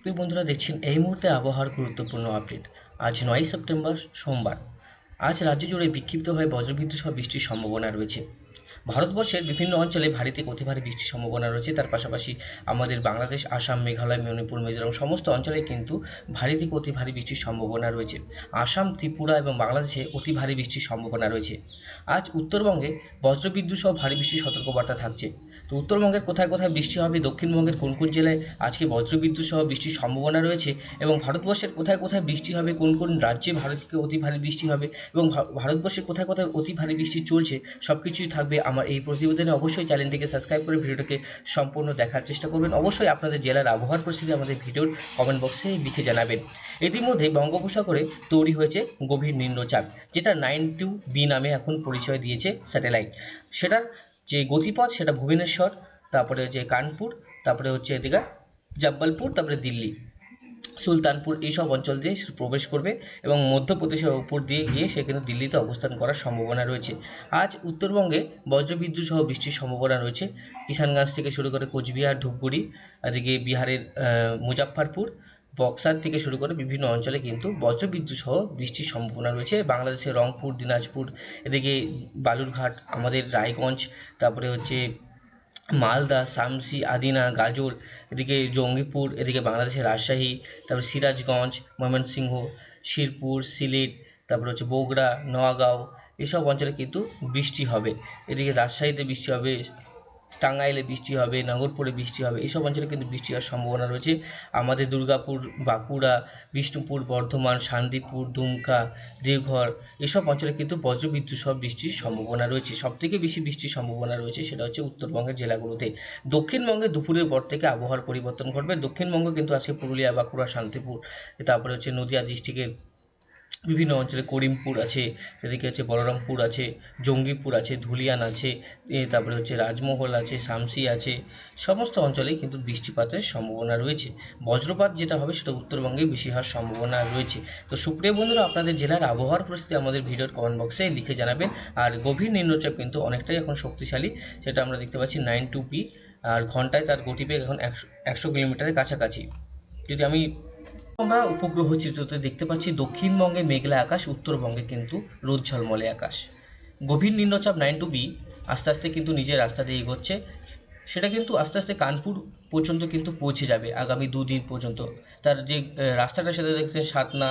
সুপ্রিয় বন্ধুরা, দেখছেন এই মুহূর্তে আবহাওয়ার গুরুত্বপূর্ণ আপডেট। আজ নয় সেপ্টেম্বর, সোমবার। আজ রাজ্য জুড়ে বিক্ষিপ্তভাবে বজ্রবিদ্যুৎ সহ বৃষ্টির সম্ভাবনা রয়েছে। ভারতবর্ষের বিভিন্ন অঞ্চলে ভারী থেকে অতি ভারী বৃষ্টির সম্ভাবনা রয়েছে। তার পাশাপাশি আমাদের বাংলাদেশ, আসাম, মেঘালয়, মণিপুর, মিজোরাম সমস্ত অঞ্চলে কিন্তু ভারী থেকে অতি ভারী বৃষ্টির সম্ভাবনা রয়েছে। আসাম, ত্রিপুরা এবং বাংলাদেশে অতি ভারী বৃষ্টির সম্ভাবনা রয়েছে। আজ উত্তরবঙ্গে বজ্রবিদ্যুৎ সহ ভারী বৃষ্টির সতর্কবার্তা থাকছে। তো উত্তরবঙ্গের কোথায় কোথায় বৃষ্টি হবে, দক্ষিণবঙ্গের কোন কোন জেলায় আজকে বজ্রবিদ্যুৎ সহ বৃষ্টির সম্ভাবনা রয়েছে এবং ভারতবর্ষের কোথায় কোথায় বৃষ্টি হবে, কোন কোন রাজ্যে ভারত থেকে অতি ভারী বৃষ্টি হবে এবং ভারতবর্ষে কোথায় কোথায় অতি ভারী বৃষ্টি চলছে সব কিছুই থাকবে আমার এই প্রতিবেদনে অবশ্যই চ্যানেলটিকে সাবস্ক্রাইব করে ভিডিওটাকে সম্পূর্ণ দেখার চেষ্টা করবেন। অবশ্যই আপনাদের জেলার আবহাওয়ার পরিস্থিতি আমাদের ভিডিওর কমেন্ট বক্সে লিখে জানাবেন। ইতিমধ্যে বঙ্গোপসাগরে তৈরি হয়েছে গভীর নিম্নচাপ, যেটা নাইন টু বি নামে এখন পরিচয় দিয়েছে স্যাটেলাইট সেটার যে গতিপথ, সেটা ভুবনেশ্বর, তারপরে হচ্ছে কানপুর, তারপরে হচ্ছে এদিকে জব্বলপুর তারপরে দিল্লি। সুলতানপুর এইসব অঞ্চল দিয়ে প্রবেশ করবে এবং মধ্যপ্রদেশের উপর দিয়ে গিয়ে সে কিন্তু দিল্লিতে অবস্থান করার সম্ভাবনা রয়েছে। আজ উত্তরবঙ্গে বজ্রবিদ্যুৎ সহ বৃষ্টির সম্ভাবনা রয়েছে। কিষানগঞ্জ থেকে শুরু করে কোচবিহার, ধূপগুড়ি, এদিকে বিহারের মুজাফফরপুর, বক্সার থেকে শুরু করে বিভিন্ন অঞ্চলে কিন্তু বজ্রবিদ্যুৎ সহ বৃষ্টির সম্ভাবনা রয়েছে। বাংলাদেশের রংপুর, দিনাজপুর, এদিকে বালুরঘাট, আমাদের রায়গঞ্জ, তারপরে হচ্ছে মালদা, শামসি, আদিনা গাজল এদিকে জঙ্গিপুর, এদিকে বাংলাদেশের রাজশাহী, তারপর সিরাজগঞ্জ, ময়মনসিংহ, শিরপুর, সিলেট, তারপর হচ্ছে বগুড়া নোয়াগাঁও এসব অঞ্চলে কিন্তু বৃষ্টি হবে। এদিকে রাজশাহীতে বৃষ্টি হবে টাঙ্গাইলে বৃষ্টি হবে নগরপুরে বৃষ্টি হবে এইসব অঞ্চলে কিন্তু বৃষ্টি হওয়ার সম্ভাবনা রয়েছে। আমাদের দুর্গাপুর, বাঁকুড়া, বিষ্ণুপুর, বর্ধমান, শান্তিপুর, দুমকা, দেওঘর, এসব অঞ্চলে কিন্তু বজ্রবিদ্যুৎ সহ বৃষ্টির সম্ভাবনা রয়েছে। সবথেকে বেশি বৃষ্টির সম্ভাবনা রয়েছে সেটা হচ্ছে উত্তরবঙ্গের জেলাগুলোতে। দক্ষিণবঙ্গে দুপুরের পর থেকে আবহাওয়ার পরিবর্তন ঘটবে। দক্ষিণবঙ্গ কিন্তু আছে পুরুলিয়া, বাঁকুড়া, শান্তিপুর, তারপরে হচ্ছে নদিয়া ডিস্ট্রিক্টের বিভিন্ন অঞ্চলে করিমপুর আছে, সেদিকে হচ্ছে বলরামপুর আছে, জঙ্গিপুর আছে, ধুলিয়ান আছে তারপরে হচ্ছে রাজমহল আছে, শামসি আছে, সমস্ত অঞ্চলেই কিন্তু বৃষ্টিপাতের সম্ভাবনা রয়েছে। বজ্রপাত যেটা হবে সেটা উত্তরবঙ্গে বেশি হওয়ার সম্ভাবনা রয়েছে। তো সুপ্রিয় বন্ধুরা, আপনাদের জেলার আবহাওয়ার পরিস্থিতি আমাদের ভিডিওর কমেন্ট বক্সে লিখে জানাবেন। আর গভীর নিম্নচাপ কিন্তু অনেকটাই এখন শক্তিশালী, সেটা আমরা দেখতে পাচ্ছি নাইন টু পি আর ঘন্টায় তার গতিবেগ এখন একশো একশো কিলোমিটারের কাছাকাছি। যদি আমি আমরা উপগ্রহ চিত্রতে দেখতে পাচ্ছি দক্ষিণবঙ্গে মেঘলা আকাশ, উত্তরবঙ্গে কিন্তু রোদ ঝলমলে আকাশ। গভীর নিম্নচাপ নাইন টু বি আস্তে আস্তে কিন্তু নিজের রাস্তা দিয়ে এগোচ্ছে। সেটা কিন্তু আস্তে আস্তে কানপুর পর্যন্ত কিন্তু পৌঁছে যাবে আগামী দুদিন পর্যন্ত। তার যে রাস্তাটা সেটা দেখতে সাতনা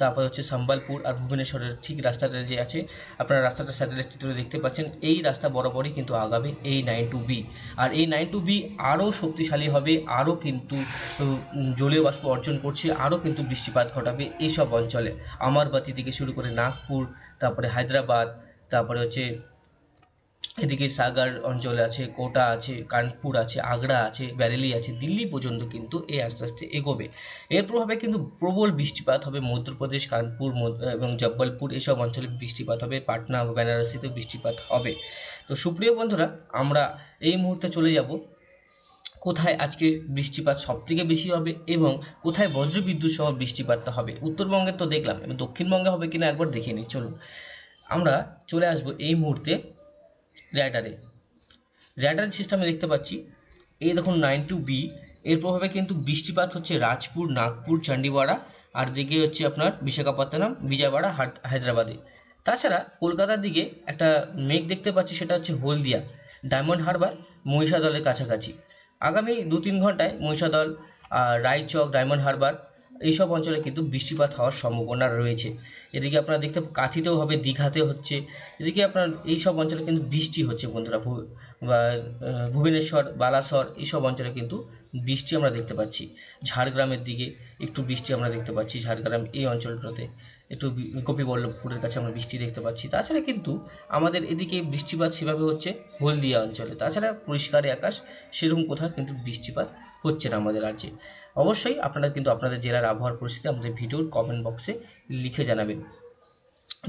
তারপর হচ্ছে সম্বলপুর আর ভুবনেশ্বরের ঠিক রাস্তাটা যে আছে, আপনারা রাস্তাটা স্যাটেলাইট চিত্রে দেখতে পাচ্ছেন। এই রাস্তা বরাবরই কিন্তু আগাবে এই নাইন টু বি। আর এই নাইন টু বি আরও শক্তিশালী হবে, আরও কিন্তু জলীয় বাষ্প অর্জন করছে, আরও কিন্তু বৃষ্টিপাত ঘটাবে এইসব অঞ্চলে। আমারবাতি থেকে শুরু করে নাগপুর, তারপরে হায়দ্রাবাদ, তারপরে হচ্ছে এদিকে সাগার অঞ্চলে আছে, কোটা আছে, কানপুর আছে, আগ্রা আছে, ব্যারেলি আছে, দিল্লি পর্যন্ত কিন্তু এ আস্তে আস্তে এগোবে। এর প্রভাবে কিন্তু প্রবল বৃষ্টিপাত হবে মধ্যপ্রদেশ, কানপুর এবং জব্বলপুর এসব অঞ্চলে বৃষ্টিপাত হবে, পাটনা বেনারসিতে বৃষ্টিপাত হবে। তো সুপ্রিয় বন্ধুরা, আমরা এই মুহূর্তে চলে যাব কোথায় আজকে বৃষ্টিপাত সবথেকে বেশি হবে এবং কোথায় বজ্রবিদ্যুৎ সহ বৃষ্টিপাতটা হবে। উত্তরবঙ্গে তো দেখলাম দক্ষিণবঙ্গে হবে কিনা একবার দেখে নিই, চলুন। আমরা চলে আসব এই মুহূর্তে র্যাডারে র্যাডার সিস্টেমে দেখতে পাচ্ছি এই দেখুন নাইন টু বি এর প্রভাবে কিন্তু বৃষ্টিপাত হচ্ছে রাজপুর, নাগপুর চণ্ডীপাড়া আর দিকে হচ্ছে আপনার বিশাখাপত্তনম বিজয়বাড়া হায়দ্রাবাদে। তাছাড়া কলকাতার দিকে একটা মেঘ দেখতে পাচ্ছি, সেটা হচ্ছে হলদিয়া, ডায়মন্ড হারবার, মহিষাদলের কাছাকাছি। আগামী দু তিন ঘন্টায় মহিষাদল আর রায়চক, ডায়মন্ড হারবার এইসব অঞ্চলে কিন্তু বৃষ্টিপাত হওয়ার সম্ভাবনা রয়েছে। এদিকে আপনারা দেখতে কাঁথিতেও হবে, দীঘাতে হচ্ছে। এদিকে আপনার এইসব অঞ্চলে কিন্তু বৃষ্টি হচ্ছে বন্ধুরা। বা ভুবনেশ্বর, বালাসর এইসব অঞ্চলে কিন্তু বৃষ্টি আমরা দেখতে পাচ্ছি। ঝাড়গ্রামের দিকে একটু বৃষ্টি আমরা দেখতে পাচ্ছি ঝাড়গ্রাম এই অঞ্চলটাতে একটু বি- গোপীবল্লভপুরের কাছে আমরা বৃষ্টি দেখতে পাচ্ছি। তাছাড়া কিন্তু আমাদের এদিকে বৃষ্টিপাত সেভাবে হচ্ছে হলদিয়া অঞ্চলে। তাছাড়া পরিষ্কার আকাশ, সেরকম কোথাও কিন্তু বৃষ্টিপাত হচ্ছে না আমাদের রাজ্যে। অবশ্যই আপনারা কিন্তু আপনাদের জেলার আবহাওয়ার পরিস্থিতি আমাদের ভিডিওর কমেন্ট বক্সে লিখে জানাবেন।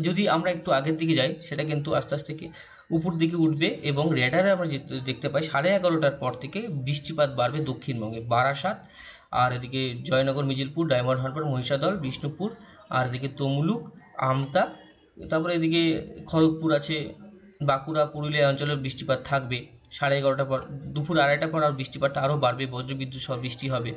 যদি আমরা একটু আগের দিকে যাই, সেটা কিন্তু আস্তে আস্তে কি উপর দিকে উঠবে এবং রেডারে আমরা দেখতে পাই, সাড়ে এগারোটার পর থেকে বৃষ্টিপাত বাড়বে দক্ষিণবঙ্গে। বারাসাত আর এদিকে জয়নগর মিজিলপুর ডায়মন্ড হারবার, মহিষাদল, বিষ্ণুপুর আর এদিকে তমলুক, আমতা, তারপরে এদিকে খড়গপুর আছে, বাঁকুড়া, পুরুলিয়া অঞ্চলে বৃষ্টিপাত থাকবে। সাড়ে এগারোটার পর, দুপুর আড়াইটার পর আর বৃষ্টিপাতটা আরও বাড়বে, বজ্রবিদ্যুৎ সহ বৃষ্টি হবে।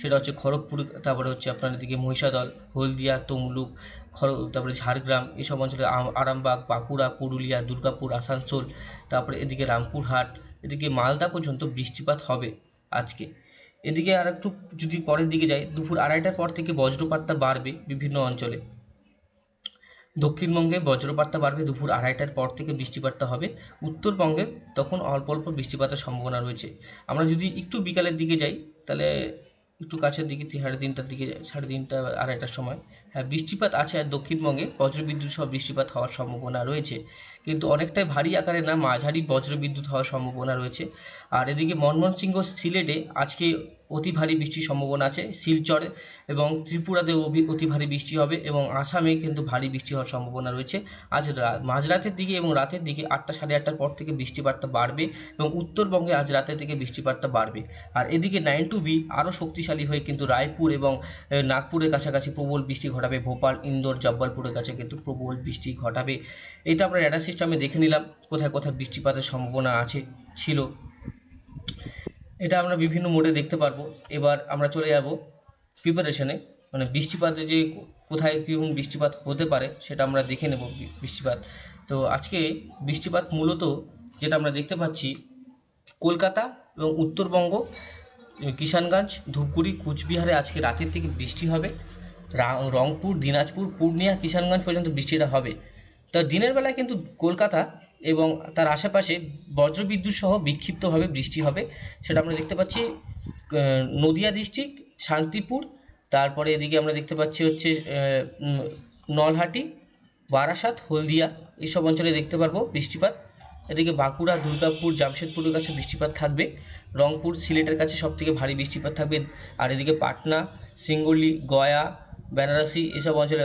সেটা হচ্ছে খড়গপুর, তারপরে হচ্ছে আপনার এদিকে মহিষাদল, হলদিয়া, তমলুক খড় তারপরে ঝাড়গ্রাম, এসব অঞ্চলে আরামবাগ, বাঁকুড়া, পুরুলিয়া, দুর্গাপুর, আসানসোল, তারপরে এদিকে রামপুরহাট, এদিকে মালদা পর্যন্ত বৃষ্টিপাত হবে আজকে। এদিকে আর একটু যদি পরের দিকে যাই, দুপুর আড়াইটার পর থেকে বজ্রপাতটা বাড়বে বিভিন্ন অঞ্চলে। দক্ষিণবঙ্গে বজ্রপাতটা বাড়বে দুপুর আড়াইটার পর থেকে বৃষ্টিপাতটা হবে। উত্তরবঙ্গে তখন অল্প অল্প বৃষ্টিপাতের সম্ভাবনা রয়েছে। আমরা যদি একটু বিকালের দিকে যাই, তাহলে একটু কাছের দিকে সাড়ে তিনটার দিকে, সাড়ে তিনটা আড়াইটার সময় বৃষ্টিপাত আছে আর দক্ষিণবঙ্গে বজ্রবিদ্যুৎ সহ বৃষ্টিপাত হওয়ার সম্ভাবনা রয়েছে। কিন্তু অনেকটাই ভারী আকারে না, মাঝারি বজ্রবিদ্যুৎ হওয়ার সম্ভাবনা রয়েছে। আর এদিকে ময়মনসিংহ সিলেটে আজকে অতি ভারী বৃষ্টির সম্ভাবনা আছে। শিলচরে এবং ত্রিপুরাতে অভি- অতি ভারী বৃষ্টি হবে এবং আসামে কিন্তু ভারী বৃষ্টি হওয়ার সম্ভাবনা রয়েছে। আজ মাঝরাতের দিকে এবং রাতের দিকে আটটা সাড়ে আটটার পর থেকে বৃষ্টিপাতটা বাড়বে এবং উত্তরবঙ্গে আজ রাতের থেকে বৃষ্টিপাতটা বাড়বে। আর এদিকে নাইন টু বি আরও শক্তিশালী হয়ে কিন্তু রায়পুর এবং নাগপুরের কাছাকাছি প্রবল বৃষ্টি ঘটাবে। ভোপাল, ইন্দোর, জব্বলপুরের কাছে কিন্তু প্রবল বৃষ্টি ঘটাবে। এটা আমরা র্যাডার সিস্টেমে দেখে নিলাম, কোথায় কোথায় বৃষ্টিপাতের সম্ভাবনা আছে, ছিল। এটা আমরা বিভিন্ন মোডে দেখতে পারব। এবার আমরা চলে যাব প্রিপারেশনে মানে বৃষ্টিপাতে যে কোথায় কীরকম বৃষ্টিপাত হতে পারে, সেটা আমরা দেখে নেব বৃষ্টিপাত। তো আজকে বৃষ্টিপাত মূলত যেটা আমরা দেখতে পাচ্ছি, কলকাতা এবং উত্তরবঙ্গ, কিষানগঞ্জ, ধূপগুড়ি, কুচবিহারে আজকে রাতের থেকে বৃষ্টি হবে। রংপুর, দিনাজপুর, পূর্ণিয়া, কিষানগঞ্জ পর্যন্ত বৃষ্টিটা হবে। তা দিনের বেলায় কিন্তু কলকাতা এবং তার আশেপাশে বজ্রবিদ্যুৎ সহ বিক্ষিপ্তভাবে বৃষ্টি হবে, সেটা আমরা দেখতে পাচ্ছি নদিয়া ডিস্ট্রিক্ট, শান্তিপুর, তারপরে এদিকে আমরা দেখতে পাচ্ছি হচ্ছে নলহাটি, বারাসাত, হলদিয়া এইসব অঞ্চলে দেখতে পারব বৃষ্টিপাত। এদিকে বাঁকুড়া, দুর্গাপুর, জামশেদপুরের কাছে বৃষ্টিপাত থাকবে। রংপুর, সিলেটের কাছে সবথেকে ভারী বৃষ্টিপাত থাকবে। আর এদিকে পাটনা, সিঙ্গুলি, গয়া বেনারসি এসব অঞ্চলে,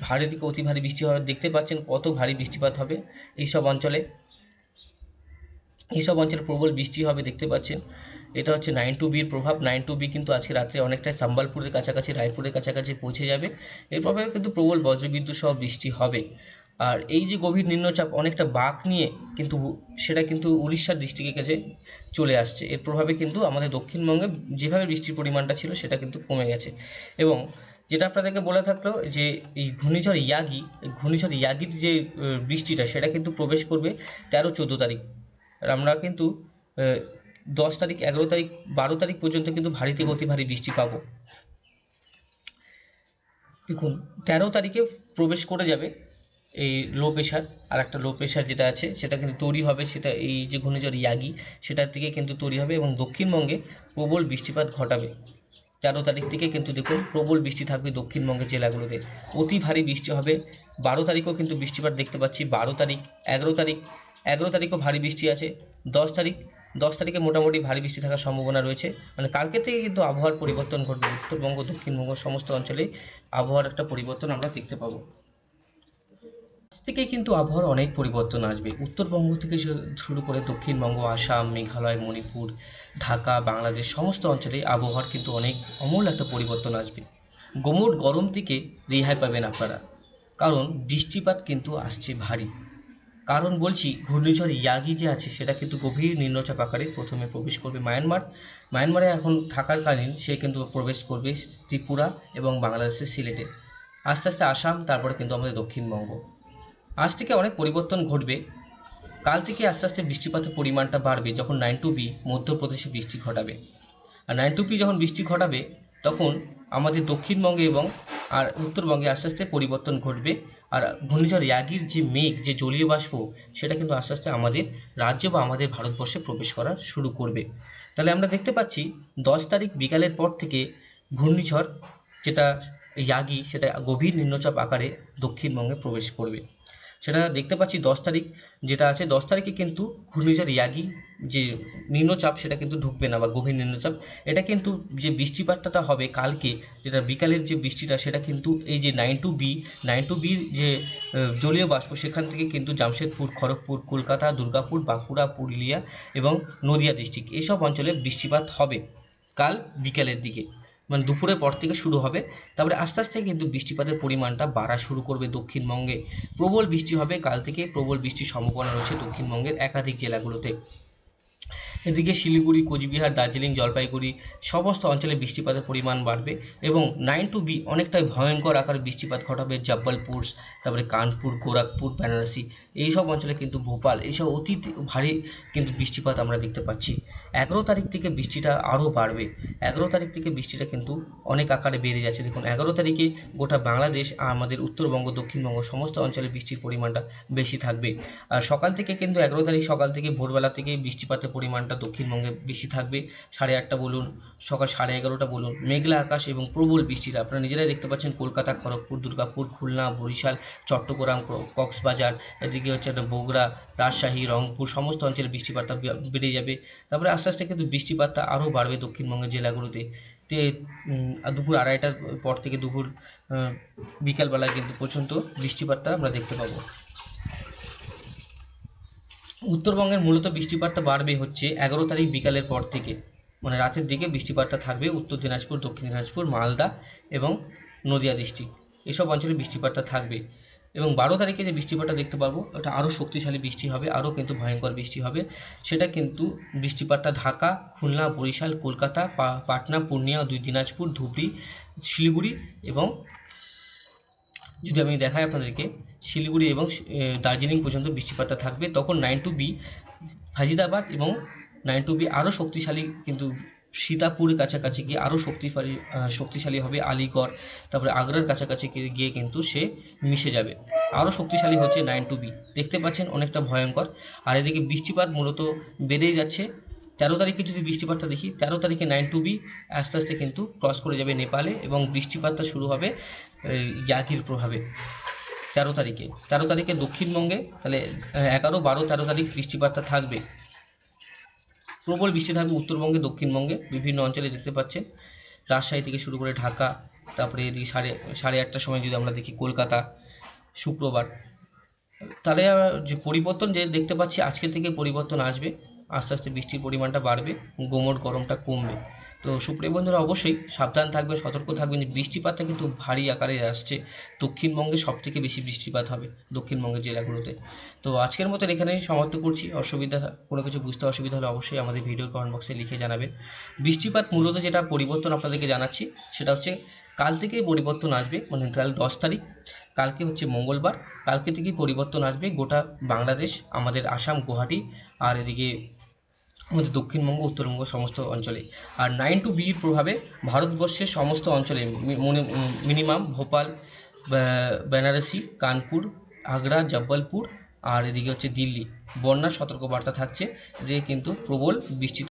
ভারী থেকে অতি ভারী বৃষ্টি হবে। দেখতে পাচ্ছেন কত ভারী বৃষ্টিপাত হবে এইসব অঞ্চলে। এইসব অঞ্চলে প্রবল বৃষ্টি হবে, দেখতে পাচ্ছেন। এটা হচ্ছে নাইন টু বির প্রভাব। নাইন টু বি কিন্তু আজকে রাত্রে অনেকটাই সম্বলপুরের কাছাকাছি, রায়পুরের কাছাকাছি পৌঁছে যাবে। এর প্রভাবে কিন্তু প্রবল বজ্রবিদ্যুৎ সহ বৃষ্টি হবে। আর এই যে গভীর নিম্নচাপ, অনেকটা বাঁক নিয়ে কিন্তু সেটা কিন্তু উড়িষ্যার ডিস্ট্রিক্টের কাছে চলে আসছে। এর প্রভাবে কিন্তু আমাদের দক্ষিণবঙ্গে যেভাবে বৃষ্টির পরিমাণটা ছিল, সেটা কিন্তু কমে গেছে। এবং যেটা আপনাদেরকে বলে থাকল যে এই ঘূর্ণিঝড় ইয়াগি ঘূর্ণিঝড় ইয়াগির যে বৃষ্টিটা সেটা কিন্তু প্রবেশ করবে তেরো, চোদ্দ তারিখ। আর আমরা কিন্তু দশ তারিখ, এগারো তারিখ, বারো তারিখ পর্যন্ত কিন্তু ভারী থেকে অতি ভারী বৃষ্টি পাবো। দেখুন, তেরো তারিখে প্রবেশ করে যাবে এই লো প্রেশার আর একটা লো প্রেশার যেটা আছে, সেটা কিন্তু তৈরি হবে, সেটা এই যে ঘূর্ণিঝড় ইয়াগি, সেটার থেকে কিন্তু তৈরি হবে এবং দক্ষিণবঙ্গে প্রবল বৃষ্টিপাত ঘটাবে। তেরো তারিখ থেকে কিন্তু দেখুন প্রবল বৃষ্টি থাকবে দক্ষিণবঙ্গের জেলাগুলোতে। অতি ভারী বৃষ্টি হবে। বারো তারিখও কিন্তু বৃষ্টিপাত দেখতে পাচ্ছি। বারো তারিখ, এগারো তারিখ, এগারো তারিখও ভারী বৃষ্টি আছে। দশ তারিখ, দশ তারিখে মোটামুটি ভারী বৃষ্টি থাকার সম্ভাবনা রয়েছে। মানে কালকে থেকে কিন্তু আবহাওয়ার পরিবর্তন ঘটবে। উত্তরবঙ্গ, দক্ষিণবঙ্গ, সমস্ত অঞ্চলেই আবহাওয়ার একটা পরিবর্তন আমরা দেখতে পাবো। থেকে কিন্তু আবহাওয়ার অনেক পরিবর্তন আসবে। উত্তরবঙ্গ থেকে শুরু করে দক্ষিণবঙ্গ, আসাম, মেঘালয়, মণিপুর, ঢাকা, বাংলাদেশ সমস্ত অঞ্চলে আবহাওয়ার কিন্তু অনেক অমূল একটা পরিবর্তন আসবে। গোমোট গরম থেকে রেহাই পাবেন আপনারা। কারণ বৃষ্টিপাত কিন্তু আসছে ভারী। কারণ বলছি, ঘূর্ণিঝড় ইয়াগি যে আছে, সেটা কিন্তু গভীর নিম্নচাপ আকারে প্রথমে প্রবেশ করবে মায়ানমার। মায়ানমারে এখন থাকাকালীন সে কিন্তু প্রবেশ করবে ত্রিপুরা এবং বাংলাদেশের সিলেটে। আস্তে আস্তে আসাম, তারপরে কিন্তু আমাদের দক্ষিণবঙ্গ। আজ থেকে অনেক পরিবর্তন ঘটবে। কাল থেকে আস্তে আস্তে বৃষ্টিপাতের পরিমাণটা বাড়বে যখন নাইন টু বি মধ্যপ্রদেশে বৃষ্টি ঘটাবে। আর নাইন টু বি যখন বৃষ্টি ঘটাবে, তখন আমাদের দক্ষিণবঙ্গে এবং আর উত্তরবঙ্গে আস্তে আস্তে পরিবর্তন ঘটবে। আর ঘূর্ণিঝড় ইয়াগির যে মেঘ, যে জলীয় বাষ্প, সেটা কিন্তু আস্তে আস্তে আমাদের রাজ্য বা আমাদের ভারতবর্ষে প্রবেশ করা শুরু করবে। তাহলে আমরা দেখতে পাচ্ছি, দশ তারিখ বিকালের পর থেকে ঘূর্ণিঝড়, যেটা ইয়াগি, সেটা গভীর নিম্নচাপ আকারে দক্ষিণবঙ্গে প্রবেশ করবে। সেটা দেখতে পাচ্ছি দশ তারিখ, যেটা আছে দশ তারিখে কিন্তু ঘূর্ণিঝড় ইয়াগি যে নিম্নচাপ সেটা কিন্তু ঢুকবে না বা গভীর নিম্নচাপ। এটা কিন্তু যে বৃষ্টিপাতটা হবে কালকে, যেটা বিকালের যে বৃষ্টিটা, সেটা কিন্তু এই যে nine two B nine two বির যে জলীয় বাষ্প, সেখান থেকে কিন্তু জামশেদপুর, খড়গপুর, কলকাতা, দুর্গাপুর, বাঁকুড়া, পুরুলিয়া এবং নদিয়া ডিস্ট্রিক্ট এইসব অঞ্চলে বৃষ্টিপাত হবে কাল বিকালের দিকে। মানে দুপুরের পর থেকে শুরু হবে। তারপরে আস্তে আস্তে কিন্তু বৃষ্টিপাতের পরিমাণটা বাড়া শুরু করবে দক্ষিণবঙ্গে। প্রবল বৃষ্টি হবে, কাল থেকে প্রবল বৃষ্টির সম্ভাবনা রয়েছে দক্ষিণবঙ্গের একাধিক জেলাগুলোতে। এদিকে শিলিগুড়ি, কোচবিহার, দার্জিলিং, জলপাইগুড়ি সমস্ত অঞ্চলে বৃষ্টিপাতের পরিমাণ বাড়বে এবং নাইন টু বি অনেকটাই ভয়ঙ্কর আকারে বৃষ্টিপাত ঘটাবে জব্বলপুর, তারপরে কানপুর, গোরখপুর বেনারসি এইসব অঞ্চলে কিন্তু ভোপাল এইসব অতি ভারী কিন্তু বৃষ্টিপাত আমরা দেখতে পাচ্ছি। এগারো তারিখ থেকে বৃষ্টিটা আরও বাড়বে। এগারো তারিখ থেকে বৃষ্টিটা কিন্তু অনেক আকারে বেড়ে যাচ্ছে। দেখুন, এগারো তারিখে গোটা বাংলাদেশ, আমাদের উত্তরবঙ্গ, দক্ষিণবঙ্গ সমস্ত অঞ্চলে বৃষ্টির পরিমাণটা বেশি থাকবে। আর সকাল থেকে কিন্তু এগারো তারিখ সকাল থেকে ভোরবেলা থেকে বৃষ্টিপাতের পরিমাণটা দক্ষিণবঙ্গে বেশি থাকবে। সাড়ে আটটা বলুন, সকাল সাড়ে এগারোটা বলুন, মেঘলা আকাশ এবং প্রবল বৃষ্টিটা আপনারা নিজেরাই দেখতে পাচ্ছেন কলকাতা, খড়গপুর, দুর্গাপুর, খুলনা, বরিশাল, চট্টগ্রাম কক্সবাজার, এদিকে হচ্ছে একটা বগুড়া, রাজশাহী, রংপুর, সমস্ত অঞ্চলে বৃষ্টিপাতটা বেড়ে যাবে। তারপরে আস্তে আস্তে কিন্তু বৃষ্টিপাতটা আরও বাড়বে দক্ষিণবঙ্গের জেলাগুলোতে। তে দুপুর আড়াইটার পর থেকে দুপুর বিকালবেলা কিন্তু পর্যন্ত বৃষ্টিপাতটা আমরা দেখতে পাবো। উত্তরবঙ্গের মূলত বৃষ্টিপাতটা বাড়বে হচ্ছে এগারো তারিখ বিকালের পর থেকে। মানে রাতের দিকে বৃষ্টিপাতটা থাকবে উত্তর দিনাজপুর, দক্ষিণ দিনাজপুর, মালদা এবং নদিয়া ডিস্ট্রিক্ট এসব অঞ্চলে বৃষ্টিপাতটা থাকবে। এবং বারো তারিখে যে বৃষ্টিপাতটা দেখতে পাবো ওটা আরও শক্তিশালী বৃষ্টি হবে, আরও কিন্তু ভয়ঙ্কর বৃষ্টি হবে। সেটা কিন্তু বৃষ্টিপাতটা ঢাকা, খুলনা, বরিশাল, কলকাতা পাটনা, পূর্ণিয়া, দুই দিনাজপুর, ধুবড়ি, শিলিগুড়ি এবং যদি আমি দেখাই আপনাদেরকে শিলিগুড়ি এবং দার্জিলিং পর্যন্ত বৃষ্টিপাতটা থাকবে। তখন নাইন টু বি, ফাজিদাবাদ এবং নাইন টু বি আরও শক্তিশালী কিন্তু সীতাপুরের কাছাকাছি গিয়ে আরও শক্তিশালী শক্তিশালী হবে আলিগড়, তারপরে আগ্রার কাছাকাছি গিয়ে- কিন্তু সে মিশে যাবে। আরও শক্তিশালী হচ্ছে নাইন টু বি। দেখতে পাচ্ছেন অনেকটা ভয়ঙ্কর। আর এদিকে বৃষ্টিপাত মূলত বেড়েই যাচ্ছে। তেরো তারিখে যদি বৃষ্টিপাতটা দেখি, তেরো তারিখে নাইন টু বি আস্তে আস্তে কিন্তু ক্রস করে যাবে নেপালে এবং বৃষ্টিপাতটা শুরু হবে ইয়াগির প্রভাবে। তেরো তারিখে। তেরো তারিখে দক্ষিণবঙ্গে, তাহলে এগারো, বারো, তেরো তারিখ বৃষ্টিপাতটা থাকবে। প্রবল বৃষ্টি থাকবে উত্তরবঙ্গে, দক্ষিণবঙ্গে, বিভিন্ন অঞ্চলে দেখতে পাচ্ছেন। রাজশাহী থেকে শুরু করে ঢাকা, তারপরে এদিকে সাড়ে সাড়ে আটটার সময় যদি আমরা দেখি কলকাতা, শুক্রবার, তাহলে যে পরিবর্তন যে দেখতে পাচ্ছি, আজকে থেকে পরিবর্তন আসবে। আস্তে আস্তে বৃষ্টির পরিমাণটা বাড়বে গোমর গরমটা কমবে। তো সুপ্রিয় বন্ধুরা, অবশ্যই সাবধান থাকবে, সতর্ক থাকবেন। বৃষ্টিপাতটা কিন্তু ভারী আকারে আসছে। দক্ষিণবঙ্গে সব থেকে বেশি বৃষ্টিপাত হবে দক্ষিণবঙ্গের জেলাগুলোতে। তো আজকের মতন এখানেই সমাপ্ত করছি। অসুবিধা, কোনো কিছু বুঝতে অসুবিধা হলে অবশ্যই আমাদের ভিডিওর কমেন্ট বক্সে লিখে জানাবেন। বৃষ্টিপাত মূলত যেটা পরিবর্তন আপনাদেরকে জানাচ্ছি, সেটা হচ্ছে কাল থেকেই পরিবর্তন আসবে মানে কাল দশ তারিখ, কালকে হচ্ছে মঙ্গলবার, কালকে থেকেই পরিবর্তন আসবে গোটা বাংলাদেশ, আমাদের আসাম, গুয়াহাটি, আর এদিকে আমাদের দক্ষিণবঙ্গ, উত্তরবঙ্গ সমস্ত অঞ্চলে আর নাইন টু বির প্রভাবে ভারতবর্ষের সমস্ত অঞ্চলে মনে, মিনিমাম ভোপাল বেনারসি, কানপুর, আগ্রা, জব্বলপুর, আর এদিকে হচ্ছে দিল্লি। বন্যার সতর্কবার্তা থাকছে যে কিন্তু প্রবল বৃষ্টি